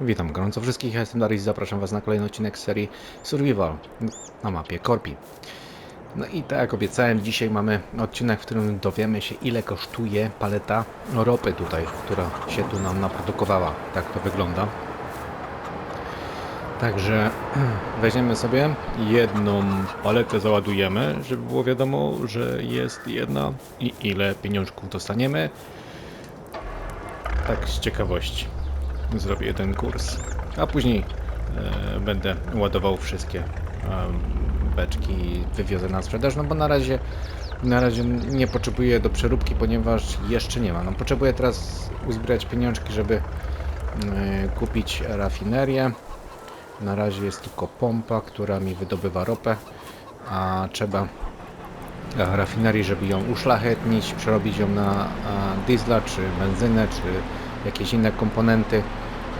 Witam gorąco wszystkich, ja jestem Darius, zapraszam Was na kolejny odcinek serii Survival na mapie Korpi. No i tak jak obiecałem, dzisiaj mamy odcinek, w którym dowiemy się ile kosztuje paleta ropy tutaj, która się tu nam naprodukowała. Tak to wygląda. Także weźmiemy sobie jedną paletę, załadujemy, żeby było wiadomo, że jest jedna i ile pieniążków dostaniemy. Tak z ciekawości zrobię jeden kurs, a później e, będę ładował wszystkie e, beczki i wywiozę na sprzedaż, no bo na razie na razie nie potrzebuję do przeróbki, ponieważ jeszcze nie ma. No, potrzebuję teraz uzbierać pieniążki, żeby e, kupić rafinerię. Na razie jest tylko pompa, która mi wydobywa ropę, a trzeba e, rafinerii, żeby ją uszlachetnić, przerobić ją na a, diesla, czy benzynę, czy jakieś inne komponenty,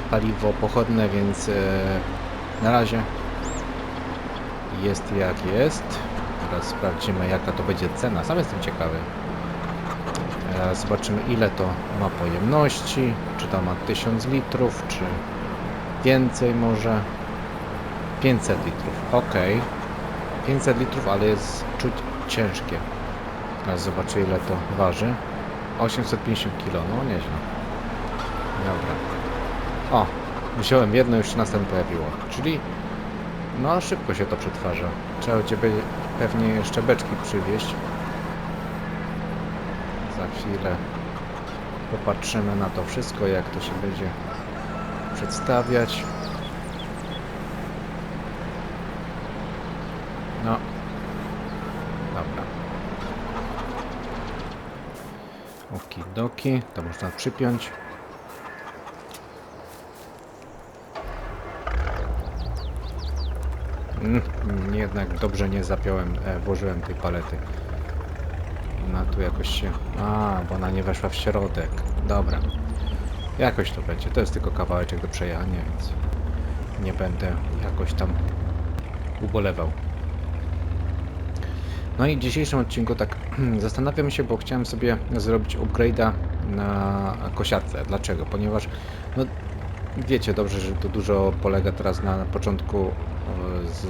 paliwo pochodne, więc e, na razie jest jak jest. Teraz sprawdzimy jaka to będzie cena. Sam jestem ciekawy. E, zobaczymy ile to ma pojemności, czy to ma 1000 litrów, czy więcej może. 500 litrów, ok. 500 litrów, ale jest czuć ciężkie. Teraz zobaczę ile to waży. 850 kg, no nieźle. Dobra. O, wziąłem jedno, już się następne pojawiło. Czyli, no szybko się to przetwarza. Trzeba Ciebie pewnie jeszcze beczki przywieźć. Za chwilę popatrzymy na to wszystko, jak to się będzie przedstawiać. No. Dobra. Okidoki, to można przypiąć. Mm, jednak dobrze nie zapiąłem, e, włożyłem tej palety. Ona tu jakoś się... A, bo ona nie weszła w środek. Dobra. Jakoś to będzie. To jest tylko kawałeczek do przejechania, więc nie będę jakoś tam ubolewał. No i w dzisiejszym odcinku tak zastanawiam się, bo chciałem sobie zrobić upgrade'a na kosiarce. Dlaczego? Ponieważ no, wiecie dobrze, że to dużo polega teraz na, początku z,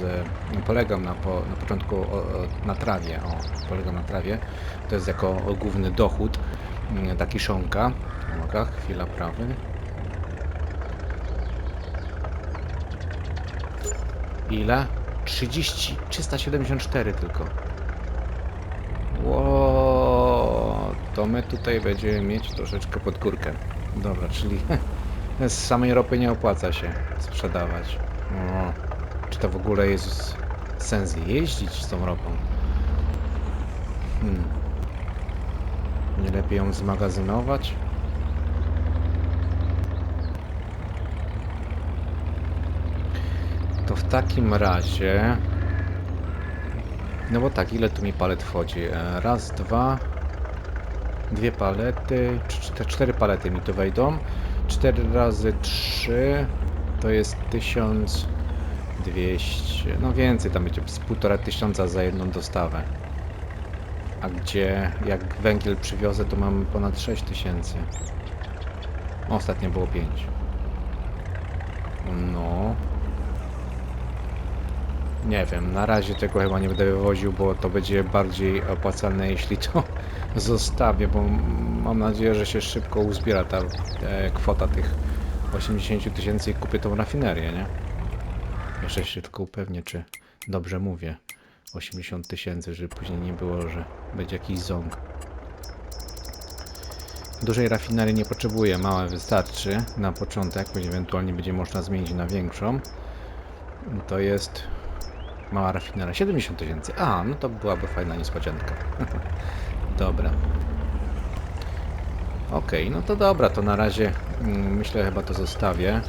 polegam na, po, na początku o, o, na trawie, o, polegam na trawie, to jest jako główny dochód, mm, taki szonka, uwaga, chwila prawy, ile? 30, 374 tylko. Ło, to my tutaj będziemy mieć troszeczkę pod górkę. Dobra, czyli z samej ropy nie opłaca się sprzedawać. O, to w ogóle jest sens jeździć z tą ropą? Hmm. Nie lepiej ją zmagazynować? To w takim razie... No bo tak, ile tu mi palet wchodzi? E, Raz, dwa, dwie palety, cztery, cztery palety mi tu wejdą. 4 razy 3 to jest 1200, no więcej, tam będzie z półtora tysiąca za jedną dostawę. A gdzie, jak węgiel przywiozę, to mam ponad 6000. Ostatnio było 5. No. Nie wiem, na razie tego chyba nie będę wywoził, bo to będzie bardziej opłacalne, jeśli to zostawię, bo mam nadzieję, że się szybko uzbiera ta e, kwota tych 80 000 tysięcy i kupię tą rafinerię, nie? Jeszcze się tylko upewnię, czy dobrze mówię. 80 tysięcy, żeby później nie było, że będzie jakiś ząg. Dużej rafinerii nie potrzebuję, mała wystarczy na początek, później ewentualnie będzie można zmienić na większą. To jest mała rafineria, 70 tysięcy. A, no to byłaby fajna niespodzianka. Dobra. Okej, no to dobra, to na razie mm, myślę chyba to zostawię.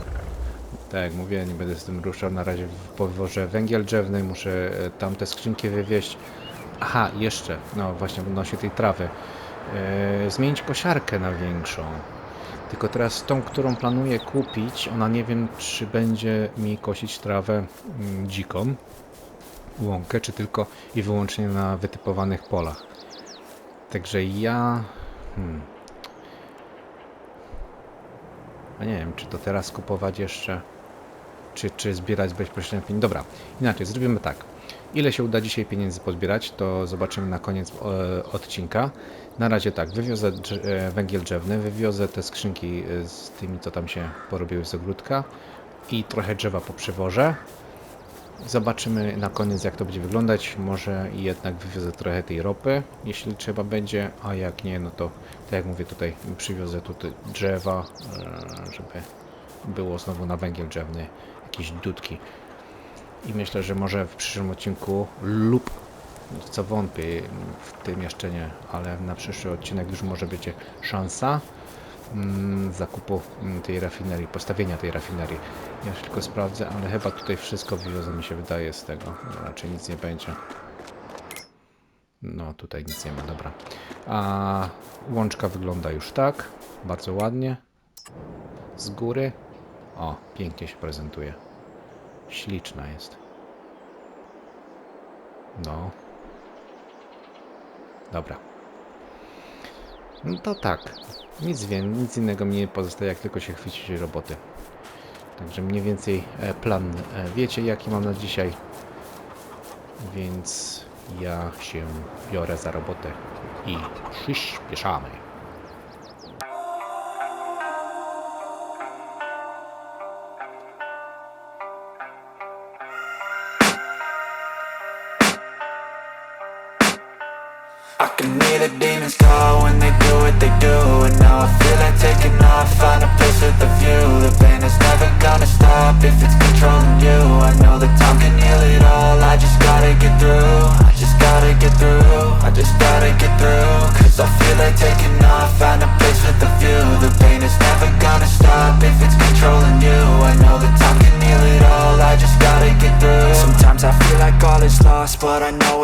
Tak jak mówię, nie będę z tym ruszał. Na razie powożę węgiel drzewny, muszę e, tamte skrzynki wywieźć. Aha, jeszcze, no właśnie odnośnie tej trawy. E, zmienić kosiarkę na większą. Tylko teraz tą, którą planuję kupić, ona nie wiem, czy będzie mi kosić trawę mm, dziką, łąkę, czy tylko i wyłącznie na wytypowanych polach. Także ja... Hmm. A nie wiem, czy to teraz kupować jeszcze, czy, czy zbierać bezpośrednio pieniądze. Dobra, inaczej, zrobimy tak. Ile się uda dzisiaj pieniędzy pozbierać, to zobaczymy na koniec e, odcinka. Na razie tak, wywiozę e, węgiel drzewny, wywiozę te skrzynki e, z tymi, co tam się porobiły z ogródka i trochę drzewa poprzywożę. Zobaczymy na koniec jak to będzie wyglądać. Może jednak wywiozę trochę tej ropy, jeśli trzeba będzie, a jak nie, no to tak jak mówię tutaj przywiozę tutaj drzewa, żeby było znowu na węgiel drzewny jakieś dudki. I myślę, że może w przyszłym odcinku lub co wątpię w tym jeszcze nie, ale na przyszły odcinek już może będzie szansa mm, zakupu mm, tej rafinerii, postawienia tej rafinerii. Ja tylko sprawdzę, ale chyba tutaj wszystko wywiozę mi się wydaje z tego. Raczej nic nie będzie. No tutaj nic nie ma, dobra. A łączka wygląda już tak, bardzo ładnie. Z góry. O, pięknie się prezentuje. Śliczna jest. No. Dobra. No to tak. Nic wie, nic innego mi nie pozostaje, jak tylko się chwycić roboty. Także mniej więcej e, plan e, wiecie, jaki mam na dzisiaj. Więc ja się biorę za robotę i przyspieszamy. Gonna if it's controlling you. I know that time can heal it all,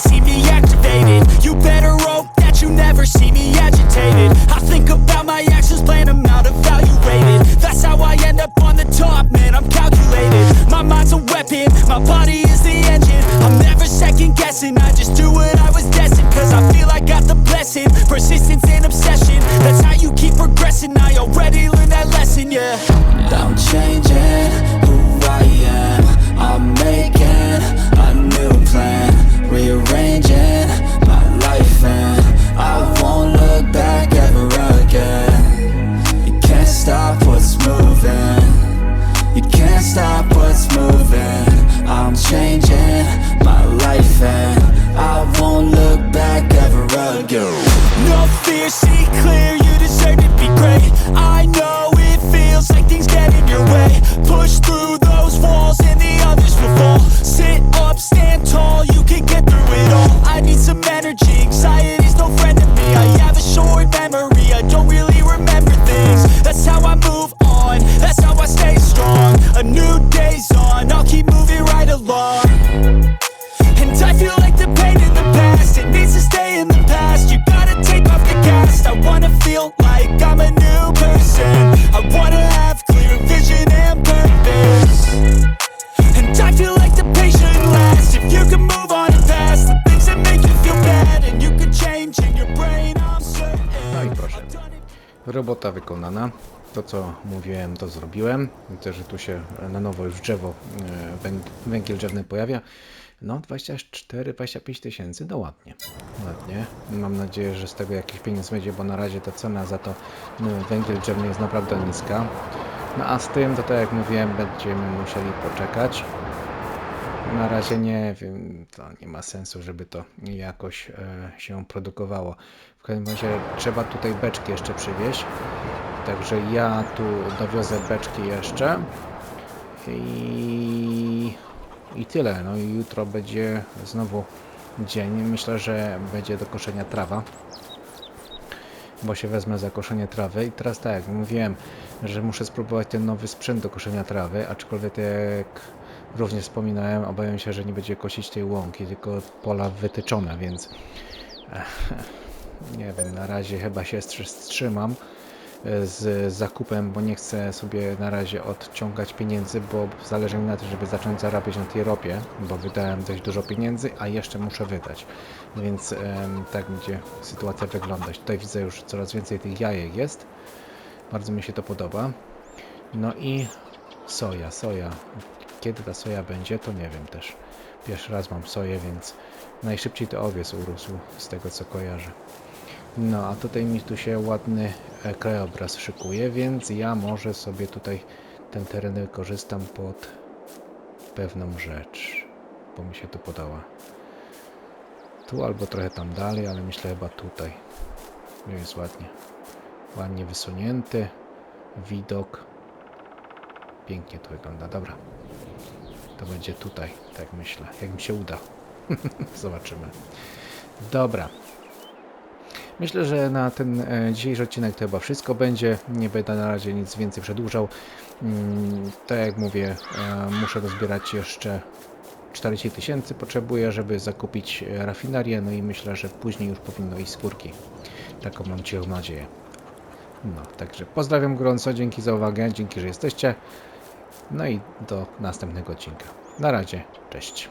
and see me activated. You better hope that you never see me agitated. I think about my actions, plan them out, evaluated. That's how I end up on the top, man. I'm calculated. My mind's a weapon, my body is the engine. I'm never second guessing, I just do what I was destined. Cause I feel I got the blessing, persistence Robota wykonana. To co mówiłem, to zrobiłem. Widzę, że tu się na nowo już drzewo, e, węg- węgiel drzewny pojawia. No 24-25 tysięcy, no ładnie. Ładnie. Mam nadzieję, że z tego jakiś pieniądz będzie, bo na razie ta cena za to no, węgiel drzewny jest naprawdę niska. No a z tym, to tak jak mówiłem, będziemy musieli poczekać. Na razie nie wiem, to nie ma sensu, żeby to jakoś e, się produkowało. W każdym razie trzeba tutaj beczki jeszcze przywieźć. Także ja tu dowiozę beczki jeszcze. I, i tyle. No i jutro będzie znowu dzień. Myślę, że będzie do koszenia trawa. Bo się wezmę za koszenie trawy. I teraz tak, jak mówiłem, że muszę spróbować ten nowy sprzęt do koszenia trawy, aczkolwiek jak również wspominałem, obawiam się, że nie będzie kosić tej łąki, tylko pola wytyczone, więc nie wiem, na razie chyba się wstrzy- wstrzymam e, z zakupem, bo nie chcę sobie na razie odciągać pieniędzy, bo zależy mi na tym, żeby zacząć zarabiać na tej ropie, bo wydałem dość dużo pieniędzy, a jeszcze muszę wydać. Więc em, tak będzie sytuacja wyglądać. Tutaj widzę już coraz więcej tych jajek jest. Bardzo mi się to podoba. No i soja, soja. Kiedy ta soja będzie, to nie wiem też. Pierwszy raz mam soję, więc najszybciej to owiec urósł, z tego co kojarzę. No, a tutaj mi tu się ładny e, krajobraz szykuje, więc ja może sobie tutaj ten teren wykorzystam pod pewną rzecz, bo mi się tu podała. Tu albo trochę tam dalej, ale myślę chyba tutaj. No jest ładnie. Ładnie wysunięty widok. Pięknie to wygląda. Dobra. To będzie tutaj, tak myślę. Jak mi się uda. Zobaczymy. Dobra. Myślę, że na ten e, dzisiejszy odcinek to chyba wszystko będzie. Nie będę na razie nic więcej przedłużał. Mm, tak jak mówię, e, muszę dozbierać jeszcze 40 tysięcy potrzebuję, żeby zakupić e, rafinerię, no i myślę, że później już powinno iść skórki. Taką mam cichą nadzieję. No, także pozdrawiam gorąco, dzięki za uwagę, dzięki, że jesteście. No i do następnego odcinka. Na razie, cześć.